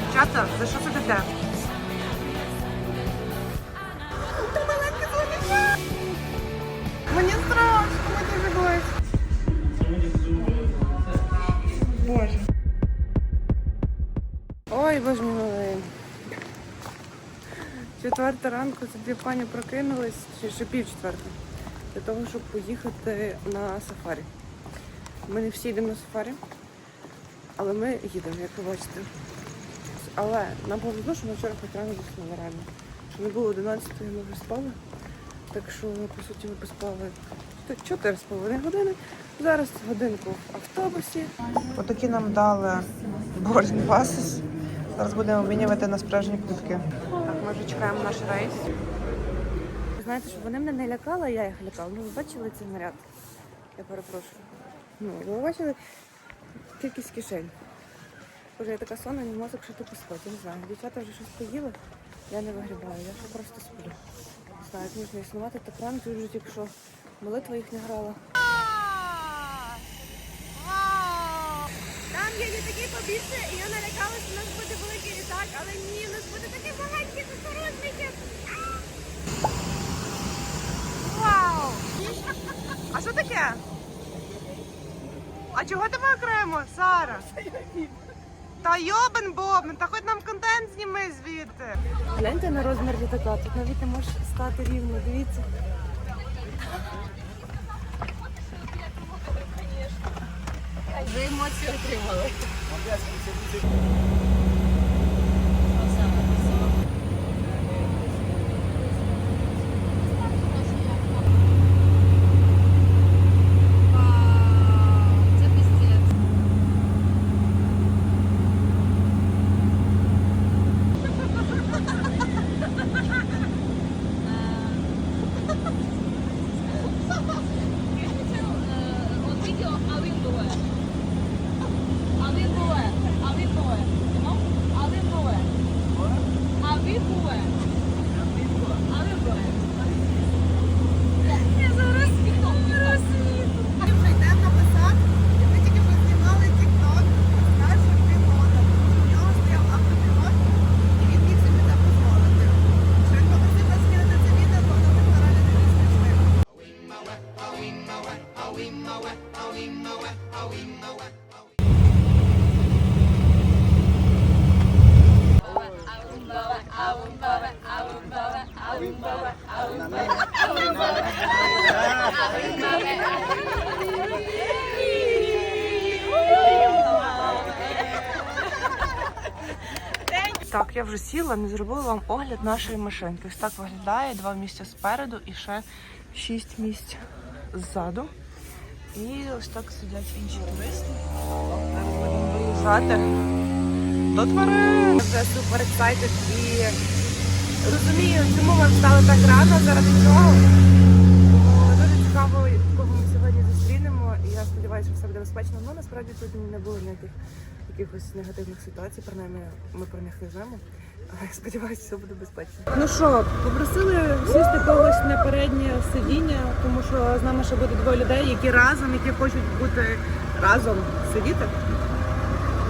Дівчата, за що сидите? Мені страшно, мені боїться. Боже. Ой, боже мій. Четверта ранку собі пані прокинулась, чи ще пів четверта, для того, щоб поїхати на сафарі. Ми не всі йдемо на сафарі, але ми їдемо, як ви бачите. Але нам повезло, що ми вчора хоч рано заснули реально. Що не було 11 ми вже спали. Так що, по суті, ми поспали 4,5 години. Зараз годинку в автобусі. Отакі нам дали passes. Зараз будемо обмінювати на справжні квитки. Так, ми вже чекаємо наш рейс. Знаєте, що вони мене не лякали, а я їх лякала. Ну, ви бачили цей наряд? Я перепрошую. Ну, ви бачили кількість кишень. Боже, я така сонна, не мозок що типу спати. Я не знаю. Дівчата вже щось поїли, я не вигрібаю, я ще просто сплю. Не знаю, як можна існувати так рано, тут вже тільки що молитва їх не грала. Там є літаки побільше, і я налякалася, що у нас буде великий літак, але ні, у нас буде такі маленькі безпорожники. Вау! А що таке? А чого тебе окремо, Сара? Та йобен бобен, та хоч нам контент зніми звідти. Гляньте на розмір літака, тут навіть не можеш стати рівно, дивіться. Ви емоції отримали. Так, я вже сіла, не зробила вам огляд нашої машинки. Ось так виглядає, два місця спереду і ще шість місць ззаду. І ось так сидять інші туристи. Зараз будемо виїжджати до тварин. Вже супер ексайтед і розумію, чому ми встали так рано, заради чого. Дуже цікаво, кого ми сьогодні зустрінемо. І я сподіваюся, що все буде безпечно. Ну насправді тут не було ніяких якихось негативних ситуацій, принаймні ми про них не знаємо. Але сподіваюся, все буде безпечно. Ну що, попросили сісти когось на переднє сидіння, тому що з нами ще буде двоє людей, які разом, які хочуть бути разом сидіти.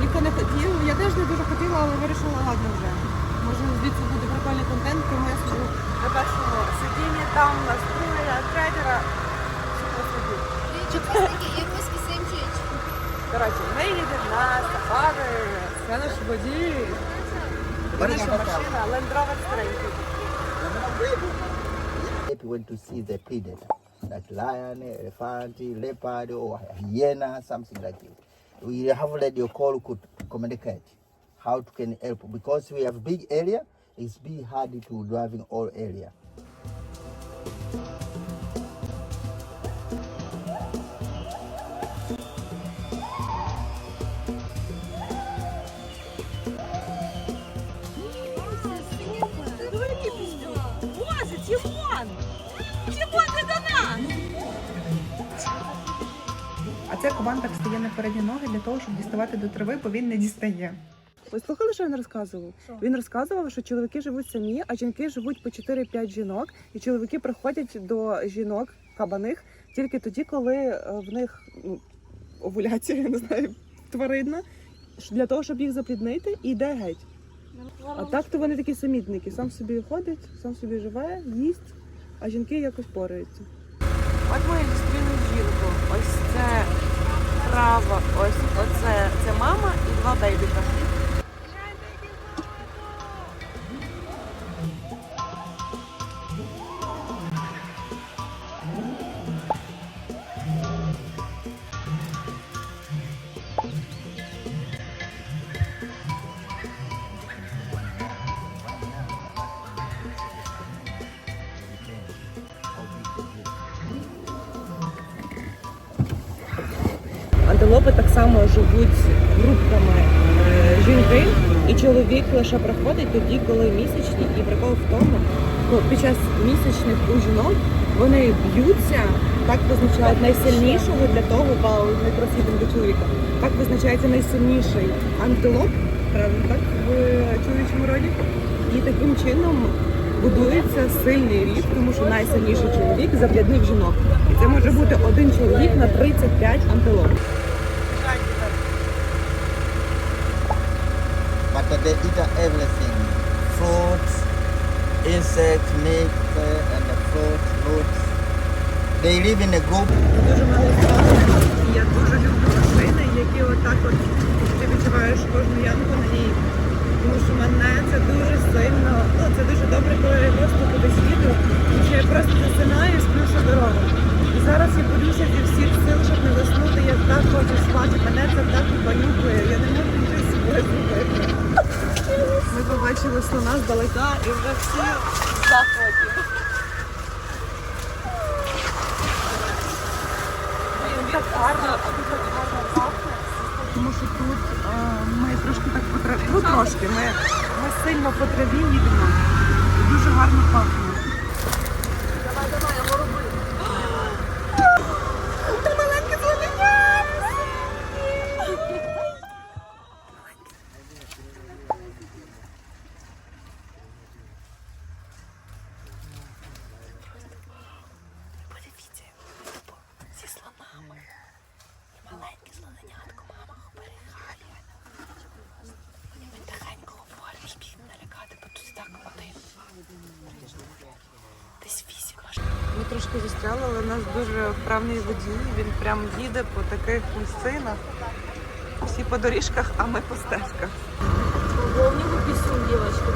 Ніхто не хотів, я теж не дуже хотіла, але вирішила, ладно вже. Може звідси буде прикольний контент, тому я сиджу на першому сидінні, там у нас. Супер сидіть. на сафари, це наш водій. Це наша машина Land Rover старенький. If you went to see the predator, like lion, elephant, leopard, or hyena, something like it. We have radio call could communicate how to can help because we have big area. It's be hard to driving all area. Це кабан так стає на передні ноги для того, щоб діставати до трави, бо він не дістає. Ви слухали, що він розказував? Він розказував, що чоловіки живуть самі, а жінки живуть по 4-5 жінок, і чоловіки приходять до жінок кабаних тільки тоді, коли е, в них ну, овуляція, я не знаю, тваринна для того, щоб їх запліднити, і йде геть. А так то вони такі самітники. Сам собі ходить, сам собі живе, їсть, а жінки якось пораються. От ми зустріли жінку. Ось це права, ось оце це мама і два бейбіка. Антилопи так само живуть групками е, жінки, і чоловік лише приходить тоді, коли місячні. І прикол в тому, що під час місячних у жінок вони б'ються, так визначають найсильнішого для того, вау, не кросфітинг до чоловіка. Так визначається найсильніший антилоп, правильно так, в чоловічому роді. І таким чином будується сильний рід, тому що найсильніший чоловік запляднив жінок. І це може бути один чоловік на 35 антилоп. But they eat everything. Fruits, insects, meat, uh, and the fruits, roots. They live in a group. Я дуже люблю машини, які отак от ти відчуваєш кожну ямку на ній. Це дуже сильно, ну це дуже добре, коли я просто кудись їду. І зараз я борюся зі всіх сил, щоб не заснути, я так хочу спати, мене це так баюкує, я не можу нічого собою зробити. Ми побачили слона здалека і вже всі в захваті. Так гарно, так гарно пахне. Тому що тут е, ми трошки так потрапили... ну трошки, ми, ми сильно по траві їдемо. Дуже гарно пахне. Давай, давай, я роби. Ти маленьке зеленя! Подивіться, зі слонами. І маленьке слоненятко, мама оберігає. Ми тихенько говоримо, щоб їх не налякати, бо тут так один. Десь вісім. Ми трошки застряли, але у нас дуже вправний водій. Він прям їде по таких місцинах. Всі по доріжках, а ми по стежках. Волнивый писюн, девочка.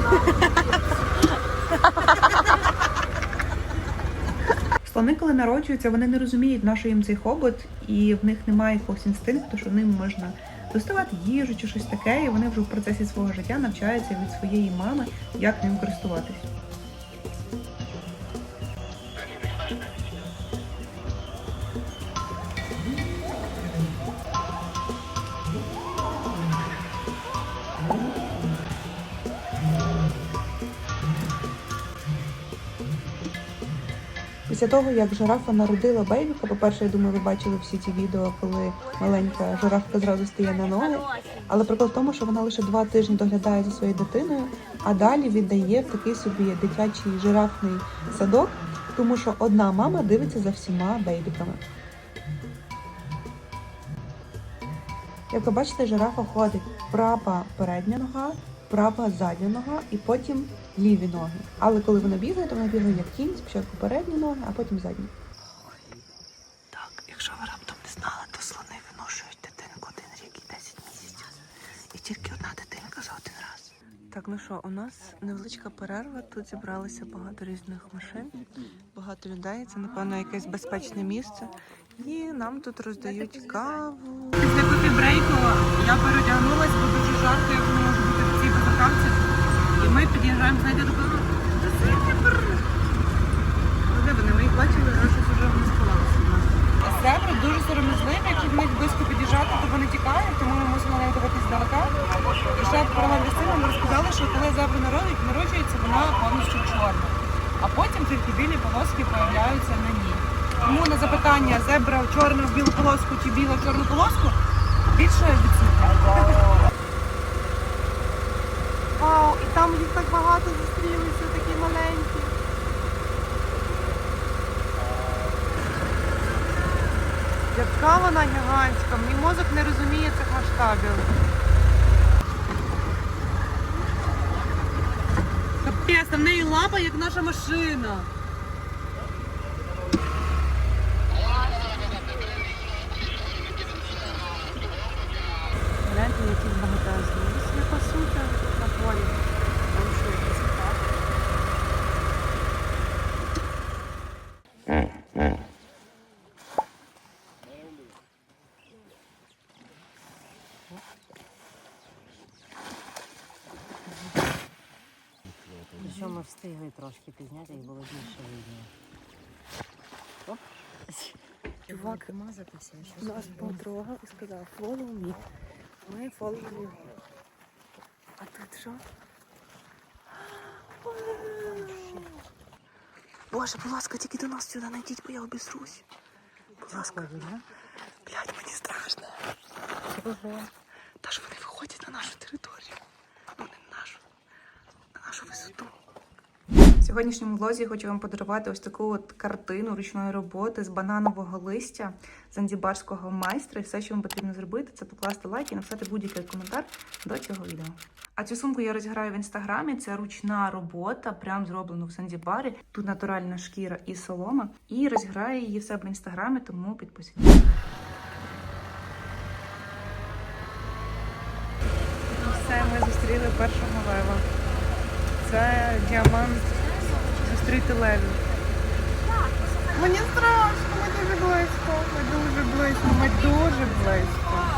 Слони, коли народжуються, вони не розуміють, на що їм цей хобот, і в них немає якогось інстинкту, що ним можна доставати їжу чи щось таке, і вони вже в процесі свого життя навчаються від своєї мами, як ним користуватись. Після того, як жирафа народила бейбіка, по-перше, я думаю, ви бачили всі ці відео, коли маленька жирафка зразу стає на ноги. Але прикол в тому, що вона лише два тижні доглядає за своєю дитиною, а далі віддає в такий собі дитячий жирафний садок, тому що одна мама дивиться за всіма бейбіками. Як ви бачите, жирафа ходить права передня нога, права задня нога і потім ліві ноги. Але коли вона бігає, то вона бігає як кінь, спочатку передні ноги, а потім задні. Так, якщо ви раптом не знали, то слони виношують дитинку один рік і 10 місяців. І тільки одна дитинка за один раз. Так, ну що, у нас невеличка перерва. Тут зібралося багато різних машин, багато людей. Це, напевно, якесь безпечне місце. І нам тут роздають каву. Після кофі-брейку я переодягнулась, бо дуже жарко, як не може бути в цій безрукавці. Ми під'їжджаємо, знаєте, до вони? Ми бачили, але щось вже вони сховалися нас. Зебри дуже сором'язливі, якщо до них близько під'їжджати, то вони тікають, тому ми мусимо на них здалека. І ще з цим нам розказали, що коли зебра народжується, вона повністю чорна. А потім тільки білі полоски появляються на ній. Тому на запитання зебра чорна в білу полоску чи біла в чорну полоску більше відсутня. Там їх так багато зустрілися, такі маленькі. Яка вона гігантська, мій мозок не розуміє цих масштабів. Капець, там в неї лапа, як наша машина. Гляньте, який багатезний ліс, є по суті, на полі. Там що якийсь парк. Що ми встигли трошки пізняти, їх було більше видно. Оп. Чувак, нас потрогав і сказав follow me. Ми follow you. А тут що? Боже, будь ласка, тільки до нас сюди не йдіть, бо я обісрусь. Будь ласка. Блядь, мені страшно. Та ж вони виходять на нашу територію. Ну, не на нашу, на нашу висоту. В сьогоднішньому влозі хочу вам подарувати ось таку от картину ручної роботи з бананового листя занзібарського майстра. І все, що вам потрібно зробити, це покласти лайк і написати будь-який коментар до цього відео. А цю сумку я розіграю в інстаграмі. Це ручна робота, прям зроблена в Занзібарі. Тут натуральна шкіра і солома. І розіграю її в себе в інстаграмі, тому підписуйтесь. Все, ми зустріли першого лева. Це діамант зустріти леві. Мені страшно, ми дуже близько. Ми дуже близько, ми дуже близько.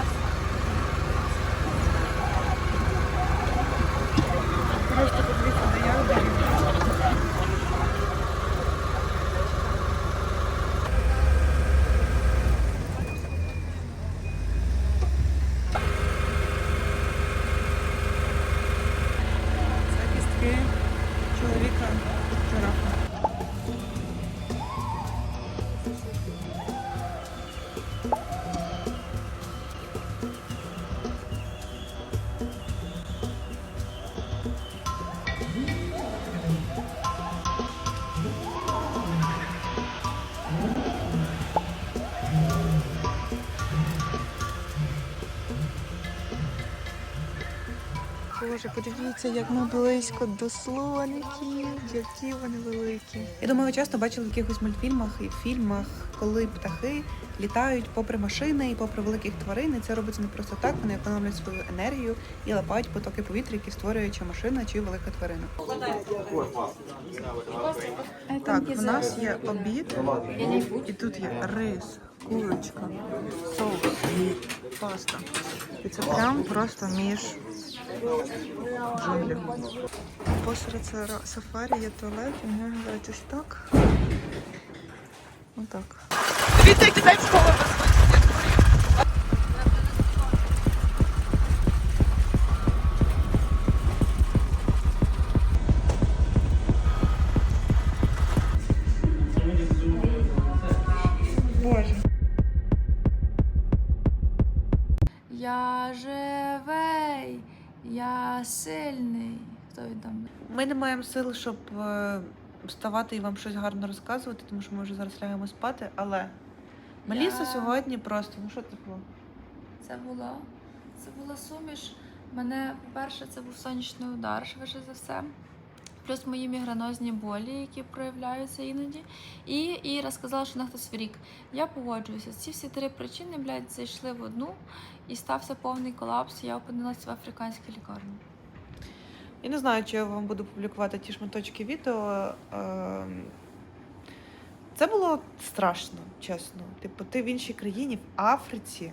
Боже, подивіться, як ми близько до слоників, які вони великі. Я думаю, ви часто бачили в якихось мультфільмах і фільмах, коли птахи літають попри машини і попри великих тварин. І це робиться не просто так. Вони економлять свою енергію і лапають потоки повітря, які створює чи машина, чи велика тварина. Так, у нас є обід, і тут є рис, курочка, соус, паста. І це прям просто між джунглі. Посеред сафарі є туалет, і вони виглядають ось так. Отак. Дивіться, як дітей в школу везуть. Маємо сил, щоб е, вставати і вам щось гарно розказувати, тому що ми вже зараз лягаємо спати, але Меліса Я- сьогодні просто, ну що це було? Це було. Це була суміш. Мене, по-перше, це був сонячний удар, швидше за все. Плюс мої мігранозні болі, які проявляються іноді. І Іра сказала, що на хтось в рік. Я погоджуюся. Ці всі три причини, блядь, зайшли в одну і стався повний колапс. Я опинилася в африканській лікарні. Я не знаю, чи я вам буду публікувати ті шматочки відео. Ем, Це було страшно, чесно. Типу, ти в іншій країні, в Африці,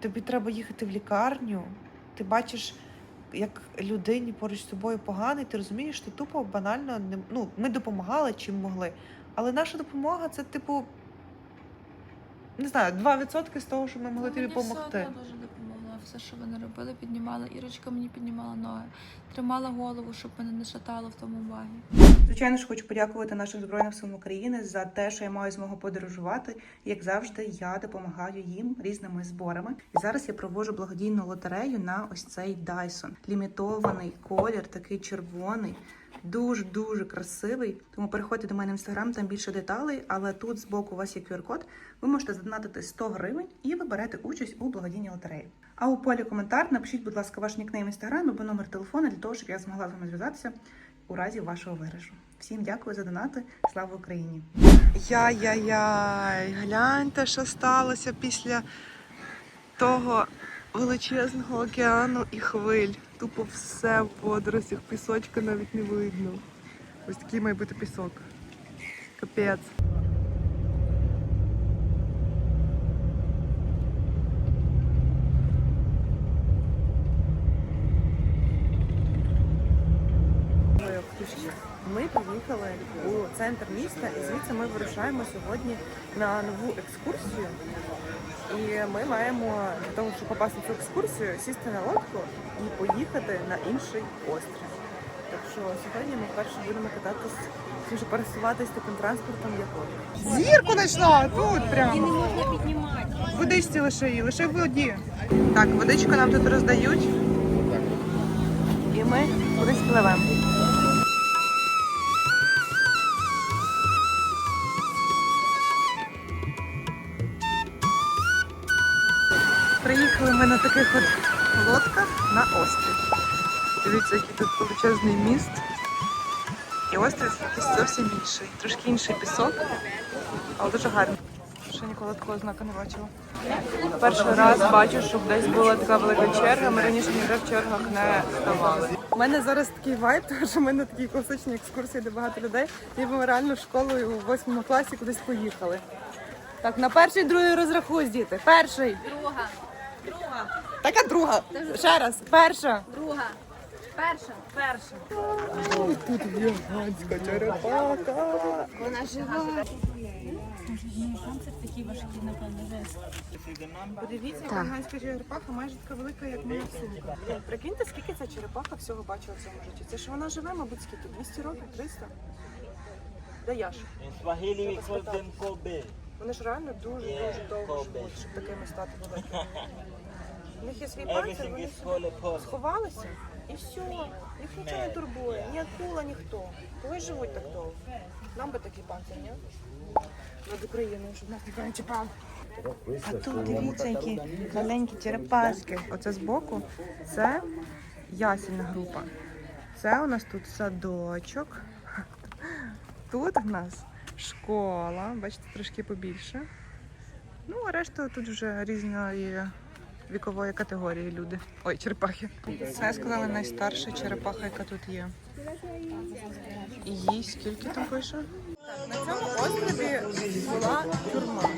тобі треба їхати в лікарню, ти бачиш, як людині поруч з тобою погано, і ти розумієш, ти тупо банально не ну, ми допомагали чим могли. Але наша допомога це, типу, не знаю, 2% з того, що ми могли тобі Мені все допомогти. одно дуже. Все, що вони робили, піднімала. Ірочка мені піднімала ноги, тримала голову, щоб мене не шатало в тому багі. Звичайно ж, хочу подякувати нашим збройним силам України за те, що я маю змогу подорожувати. Як завжди, я допомагаю їм різними зборами. І зараз я проводжу благодійну лотерею на ось цей Dyson. Лімітований колір, такий червоний. Дуже дуже красивий. Тому переходьте до мене в інстаграм, там більше деталей. Але тут збоку у вас є QR-код. Ви можете задонатити 100 гривень і ви берете участь у благодійній лотереї. А у полі коментар напишіть, будь ласка, ваш нікнейм інстаграм або номер телефону для того, щоб я змогла з вами зв'язатися у разі вашого виграшу. Всім дякую за донати. Слава Україні! Яй-яй-яй, гляньте, що сталося після того величезного океану і хвиль. Тупо все в водоростях, пісочка навіть не видно. Ось такий має бути пісок. Капець. Ми приїхали у центр міста, і звідси ми вирушаємо сьогодні на нову екскурсію. І ми маємо для того, щоб попасти на цю екскурсію, сісти на лодку і поїхати на інший острів. Так що сьогодні ми вперше будемо кататись, вже пересуватись таким транспортом, як лодка. Зірку знайшла тут прямо. І не можна піднімати. Водичці лише її, лише в воді. Так, водичку нам тут роздають. І ми кудись пливемо. Приїхали ми на таких от лодках на острів. Дивіться, який тут величезний міст. І острів якийсь зовсім інший. Трошки інший пісок, але дуже гарний. Ще ніколи такого знака не бачила. Перший раз бачу, щоб десь була така велика черга. Ми раніше ніде в чергах не ставали. У мене зараз такий вайб, тому що в мене такі класичні екскурсії, де багато людей. Ніби ми реально школою у восьмому класі кудись поїхали. Так, на перший, другий розрахуй, діти. Перший. Друга. Друга. Така друга. Ще раз. Перша. Друга. Перша. Перша. Тут гігантська черепаха. Подивіться, яка гігантська черепаха, майже така велика, як моя сумка. Прикиньте, скільки ця черепаха всього бачила в цьому житті. Це ж вона живе, мабуть, скільки? 200 років, 300? Де them Kobe. Вони ж реально дуже-дуже довго живуть, щоб такими стати великими. У них є свій панцир, вони собі сховалися і все. Їх нічого не турбує, ні акула, ніхто. Коли живуть так довго? Нам би такий панцир, ні? Над Україною, щоб нас ніхто не чіпав. А тут дивіться, які маленькі черепашки. Оце збоку це ясельна група. Це у нас тут садочок. Тут у нас школа, бачите, трошки побільше. Ну, а решта тут вже різної вікової категорії люди. Ой, черепахи. Це сказали найстарша черепаха, яка тут є. І їй скільки там пише? На цьому острові була тюрма.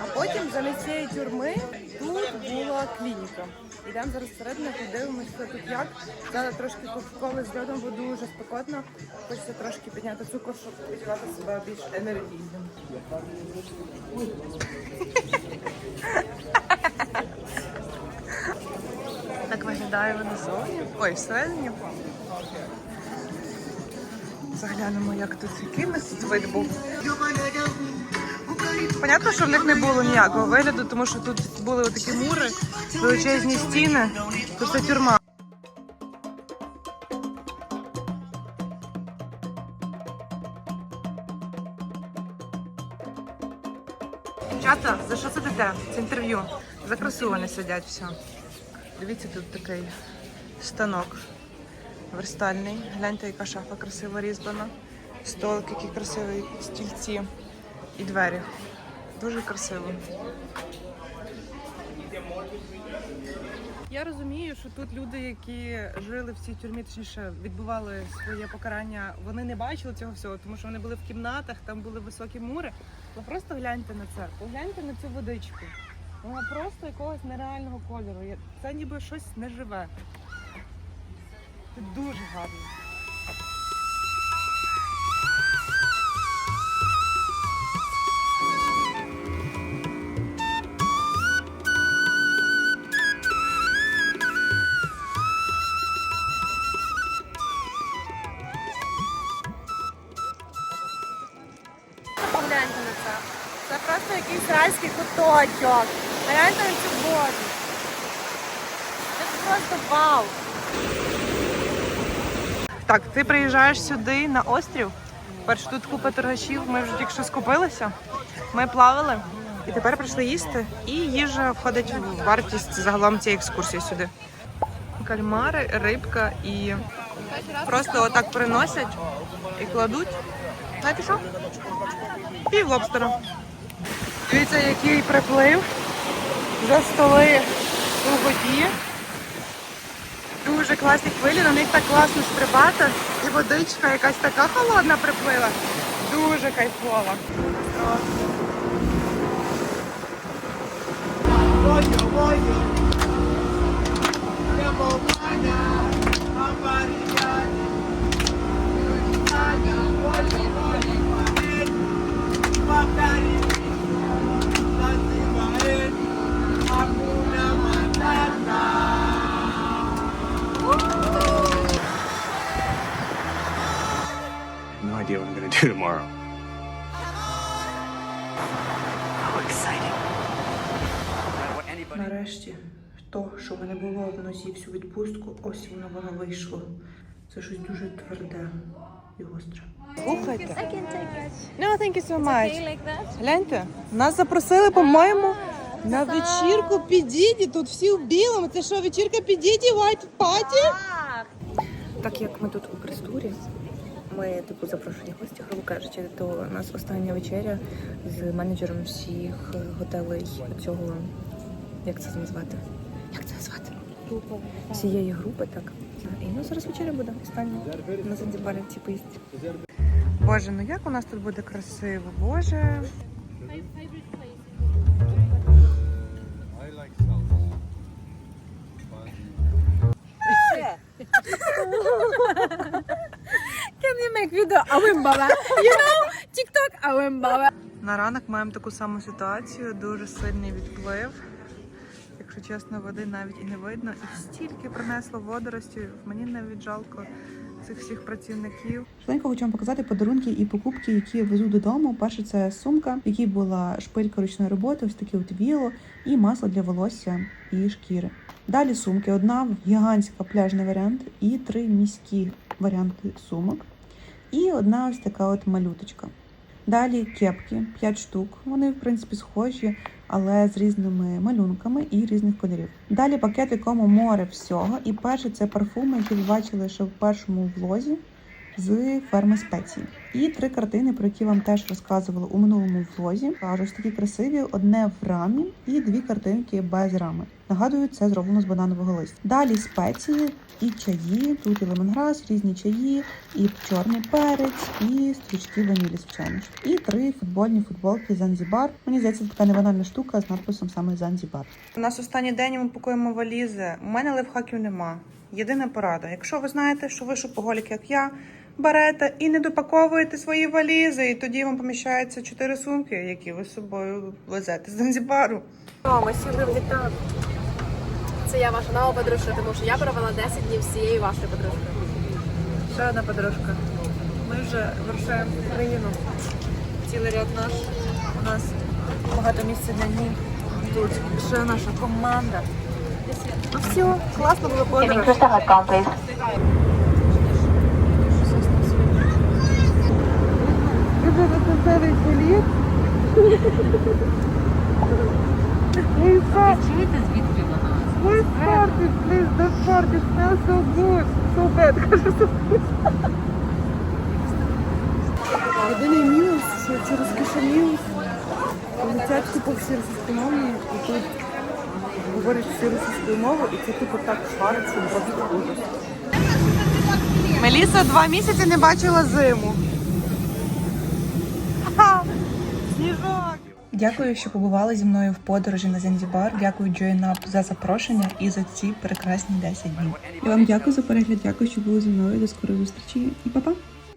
А потім замість цієї тюрми тут була клініка. Ідемо зараз всередину, подивимося, тут як. Зараз трошки кока-коли з льодом, бо дуже спекотно. Хочеться трошки підняти цукор, щоб відчувати себе більш енергійним. Вона зовні. Ой, всередині. Заглянемо, як тут який нас тут вид був. Понятно, що в них не було ніякого вигляду, тому що тут були отакі мури, величезні стіни. Тут це тюрма. Дівчата, за що це таке? Це інтерв'ю. За красу вони сидять все. Дивіться, тут такий станок верстальний. Гляньте, яка шафа красиво різьблена. Столик, які красиві стільці і двері. Дуже красиво. Я розумію, що тут люди, які жили в цій тюрмі, точніше відбували своє покарання, вони не бачили цього всього, тому що вони були в кімнатах, там були високі мури. Ви просто гляньте на це, погляньте на цю водичку. Вона просто якогось нереального кольору. Це ніби щось неживе. Це дуже гарно. Погляньте на це. Це просто якийсь райський куточок. Гляньте на цю воду. Це просто вау. Так, ти приїжджаєш сюди на острів. Перш тут купа торгашів, ми вже тільки що скупилися. Ми плавали і тепер прийшли їсти. І їжа входить в вартість загалом цієї екскурсії сюди. Кальмари, рибка і просто отак приносять і кладуть. Знаєте що? Пів лобстера. Дивіться, який приплив. Вже столи у воді. Дуже класні хвилі, на них так класно стрибати. І водичка якась така холодна приплила. Дуже кайфова. No носі всю відпустку, ось воно воно вийшло. Це щось дуже тверде і гостре. Слухайте. No, thank you so much. Гляньте, нас запросили, по-моєму, на вечірку підіді. Тут всі в білому. Це що, вечірка підіді, white party? Так як ми тут у престурі, ми типу запрошені гості, грубо кажучи, то у нас остання вечеря з менеджером всіх готелей цього. Як це назвати? Всієї групи, так. І ну зараз вечеря буде остання на Занзібарі ці поїздці. Боже, ну як у нас тут буде красиво, боже. На ранок маємо таку саму ситуацію, дуже сильний відплив. Якщо чесно, води навіть і не видно. І стільки принесло водоростей. Мені навіть жалко цих всіх працівників. Швиденько хочу вам показати подарунки і покупки, які везу додому. Перше це сумка, в якій була шпилька ручної роботи, ось таке от віло і масло для волосся і шкіри. Далі сумки: одна гігантська пляжний варіант і три міські варіанти сумок. І одна ось така от малюточка. Далі кепки 5 штук. Вони, в принципі, схожі, але з різними малюнками і різних кольорів. Далі пакет, якому море всього. І перше це парфуми, які ви бачили, ще в першому влозі з ферми спеції. І три картини, про які вам теж розказували у минулому влозі. Кажу, ось такі красиві, одне в рамі і дві картинки без рами. Нагадую, це зроблено з бананового листя. Далі спеції і чаї, тут і лемонграс, різні чаї, і чорний перець, і стрічки ванілі, звичайно. І три футбольні футболки Занзібар. Мені здається, це така неванальна штука з надписом саме Занзібар. У нас останній день ми пакуємо валізи. У мене лайфхаків нема. Єдина порада. Якщо ви знаєте, що ви шопоголік, як я, берете і не допаковуєте свої валізи, і тоді вам поміщаються чотири сумки, які ви з собою везете з Занзібару. О, ми сіли в літак. Це я ваша нова подружка, тому що я провела 10 днів з цією вашою подружкою. Ще одна подружка. Ми вже вирушаємо в Україну. Цілий ряд наш. У нас багато місця для ніг. Тут ще наша команда. Ну все, класно було подорож. Веселий політ. Чуєте, звідки вона? We started, please, the party smells so good. So bad, кажу, so good. Єдиний мінус, що ці розкішені летять тупо всі російськомовні, і тут говорять всі російською мовою, і це тупо так шварить, що просто ужас. Меліса два місяці не бачила зиму. Сніжок! Дякую, що побували зі мною в подорожі на Занзібар. Дякую Join за запрошення і за ці прекрасні 10 днів. Я вам дякую за перегляд, дякую, що були зі мною. До скорої зустрічі і па-па!